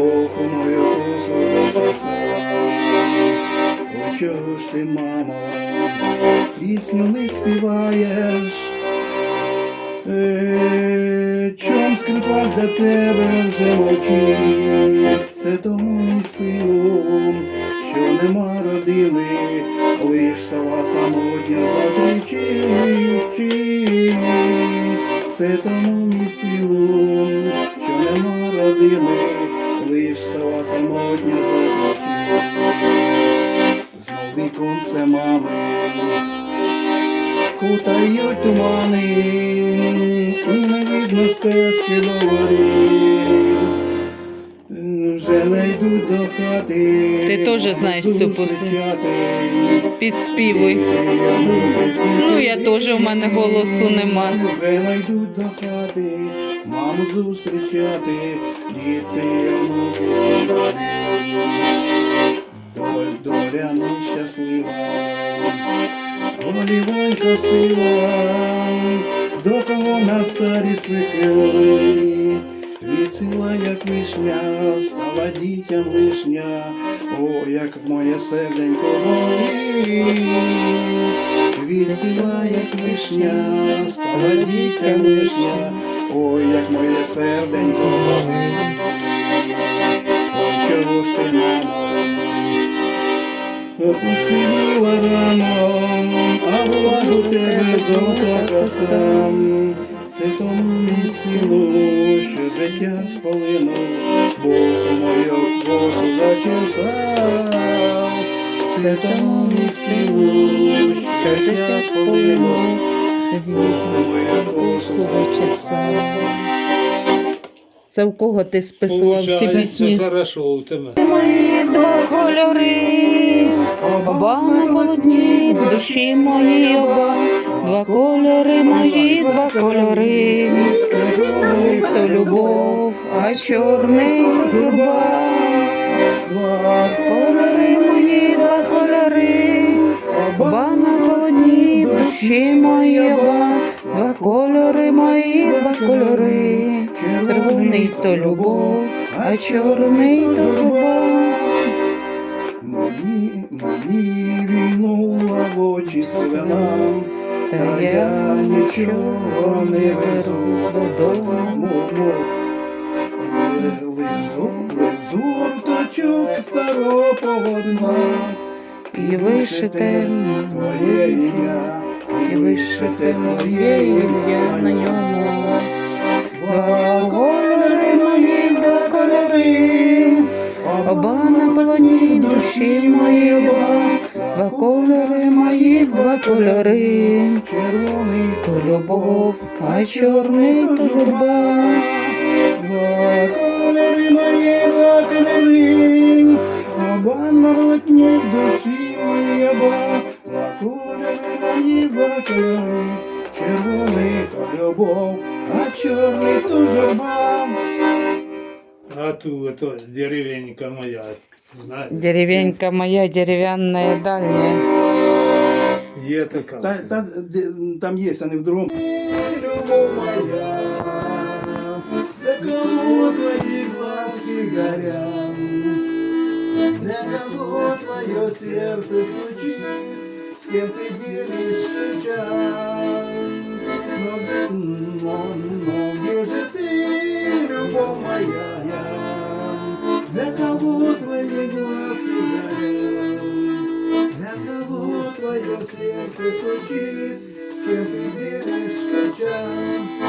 Бог у мою косу записав. Чого ж ти, мамо, пісню не співаєш? Е, Чом скрипак для тебе вже мовчить? Це тому мій сину, що нема родини, лиш сова самотня закричить. Це тому мій сину, мами кутають тумани, і не видно стежки до гори. Вже не йдуть до хати. Ти теж знаєш цю пісню. Підспівуй. Ну, я теж, у мене голосу нема. Вже не йдуть до хати, маму зустрічати, діти, онуки. Доль, доля нещаслива, Голівонь красива, до кого на старість прихили, Відсила, як вишня, стала дітям лишня, о, як моє серденько болить. Відсила, як вишня, стала дітям лишня, ой, як моє серденько болить. Ой, чого ж ти, мамо, Посивіла рано, ж тебе золота коса. Це тому мій що життя сполинув, Бог мою косу зачесав. Це тому мій сину, що життя сполинув, Бог мою косу зачесав. Це в кого ти списував ці пісні? хорошо у тебе. Кольори, оба на полотні, душі мої оба, два кольори мої, два кольори, то любов, а чорний журба. Два кольори мої, два кольори, оба на полотні, душі мої оба, два кольори мої, два кольори, червоний то любов, а чорний то журба. Мені, війнула в очі свина, та я нічого не везу додому. Лизу, лизу точок старого полотна, І вишите твоє ім'я, і вишите моє ім'я на ньому. Два кольори мої, два кольори, оба душі мої два кольори мої, два кольори, червоний то любов, а чорний то журба. Два кольори мої, два кольори, оба на волотні душі мої оба. Два кольори мої, два кольори, червоний то любов, а чорний то журба. А ту ето, деревенька моя. Знаєш, Деревенька моя, дерев'яна дальня. є така. Та, та, де- там є, а не в другому. Любов моя, для кого твои глазки горят, для кого твое сердце стучит, с кем ты делишь печаль. Но, но, но где же ты, любовь моя, твоя сердце стучит, с кем ты делишь качан.